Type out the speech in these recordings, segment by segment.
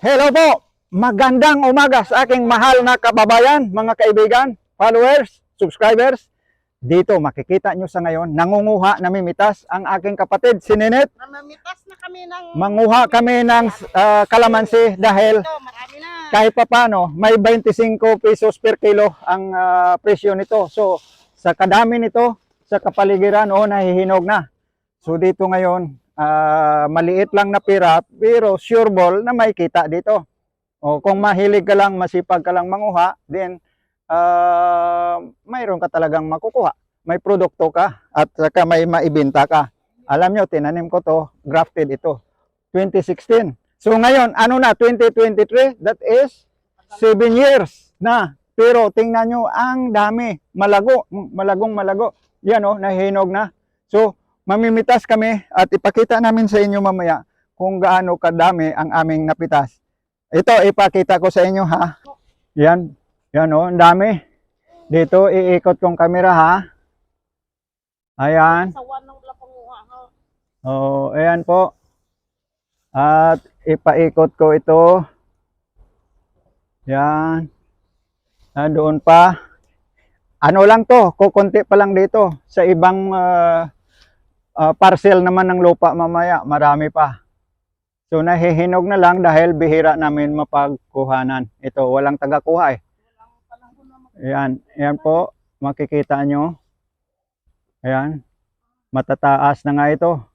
Hello po! Magandang umaga sa aking mahal na kababayan, mga kaibigan, followers, subscribers. Dito makikita nyo sa ngayon, nangunguha, namimitas ang aking kapatid, si Ninit. Namamitas na kami ng... Manguha kami ng ah, kalamansi dahil Ito, na. kahit papano, may 25 pesos per kilo ang ah, presyo nito. So, sa kadami nito, sa kapaligiran, oh, nahihinog na. So, dito ngayon, ah, maliit lang na pira, pero sure ball na may kita dito. O, kung mahilig ka lang, masipag ka lang manguha, then, ah, mayroon ka talagang makukuha. May produkto ka, at saka may maibenta ka. Alam nyo, tinanim ko to, grafted ito. 2016. So ngayon, ano na, 2023, that is 7 years na. Pero tingnan nyo, ang dami, malago, malagong malago. Yan o, nahihinog na. So, mamimitas kami at ipakita namin sa inyo mamaya kung gaano kadami ang aming napitas. Ito, ipakita ko sa inyo ha. Yan, yan o, ang dami. Dito, iikot kong kamera ha. Ayan. Oh, ayan po. At ipaikot ko ito. Yan. Ah, doon pa. Ano lang to, kukunti pa lang dito. Sa ibang ah, ah, parcel naman ng lupa mamaya, marami pa. So nahihinog na lang dahil bihira namin mapagkuhanan. Ito, walang tagakuha eh. Ayan, ayan po, makikita nyo. Ayan, matataas na nga ito.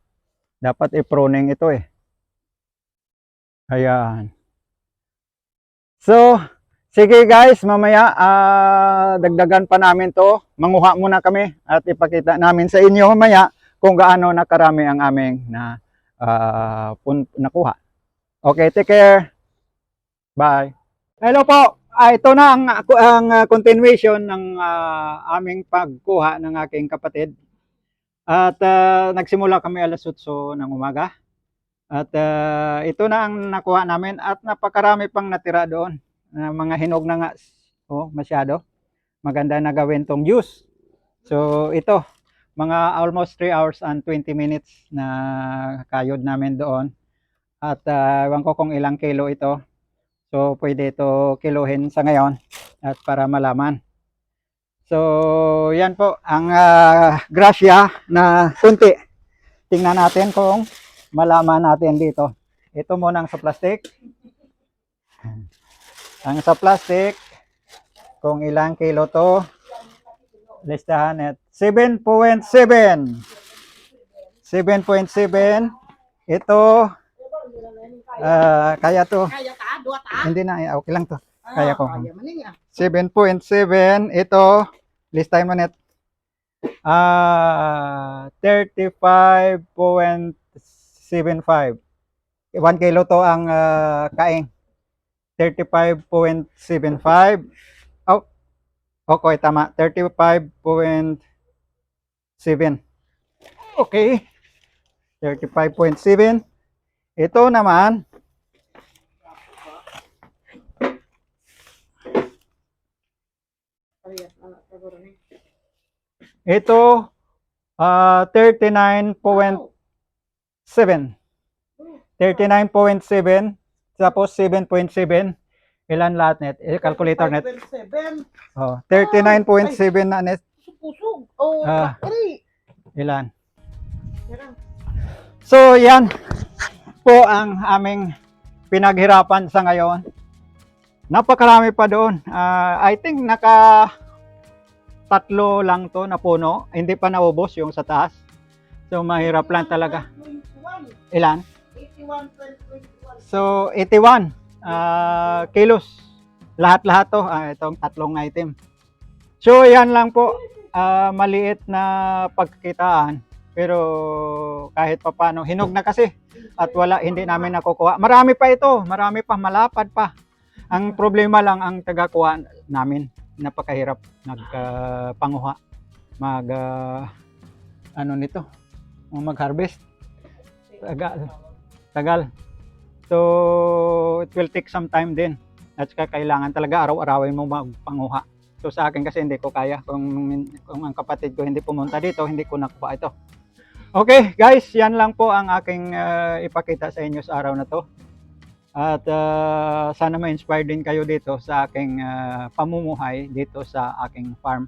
Dapat i-pruning ito eh. Ayan. So, sige guys, mamaya ah, dagdagan pa namin to. Manguha muna kami at ipakita namin sa inyo mamaya kung gaano nakarami ang aming na pun- nakuha. Okay, take care. Bye. Hello po. Ah, ito na ang, ang ah, continuation ng ah, aming pagkuha ng aking kapatid. At ah, nagsimula kami alas 8 ng umaga. At ah, ito na ang nakuha namin at napakarami pang natira doon. na mga hinog na nga. Oh, masyado. Maganda na gawin tong juice. So ito, mga almost 3 hours and 20 minutes na kayod namin doon. At uh, ewan ko kung ilang kilo ito. So pwede ito kilohin sa ngayon at para malaman. So, yan po ang ah, grasya na kunti. Tingnan natin kung malaman natin dito. Ito muna ang sa plastic. Ang sa plastic, kung ilang kilo to, listahan at 7.7. 7.7. Ito, ah, kaya to. Kaya ta, dua ta. Hindi na, eh, okay lang to. Kaya ko. Ah, ah. 7.7 ito list time on it ah 35.75 1 kilo to ang ah, kaing 35.75 oh okay tama 35.7 okay 35.7 ito naman. Ito, ah 39.7. 39.7. Tapos 7.7. Ilan lahat net? Eh, calculator net. 5.7. Oh, 39.7 na net. Pusog. Oh, Ah. Ilan? So, yan po ang aming pinaghirapan sa ngayon. Napakarami pa doon. Ah, I think naka tatlo lang to na puno. Hindi pa naubos yung sa taas. So, mahirap lang talaga. 21. Ilan? 81.21. So, 81 ah, kilos. Lahat-lahat to, ah, itong tatlong item. So, yan lang po. Ah, maliit na pagkitaan. Pero kahit papano, hinog na kasi. At wala, hindi namin nakukuha. Marami pa ito. Marami pa, malapad pa. Ang problema lang ang tagakuha namin. Napakahirap nagpanguha. mag, ah, ano nito, mag-harvest. Tagal. Tagal. So, it will take some time din. At saka kailangan talaga araw-arawin mo magpanguha. So sa akin kasi hindi ko kaya. Kung, kung ang kapatid ko hindi pumunta dito, hindi ko nakuha ito. Okay guys, yan lang po ang aking ah, ipakita sa inyo sa araw na to. At ah, sana ma-inspire din kayo dito sa aking ah, pamumuhay dito sa aking farm.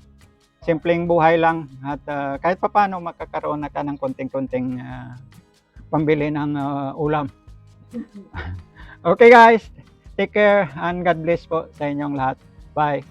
Simpleng buhay lang at ah, kahit papano makakaroon na ka ng konting-konting ah, pambili ng ah, ulam. okay guys, take care and God bless po sa inyong lahat. Bye.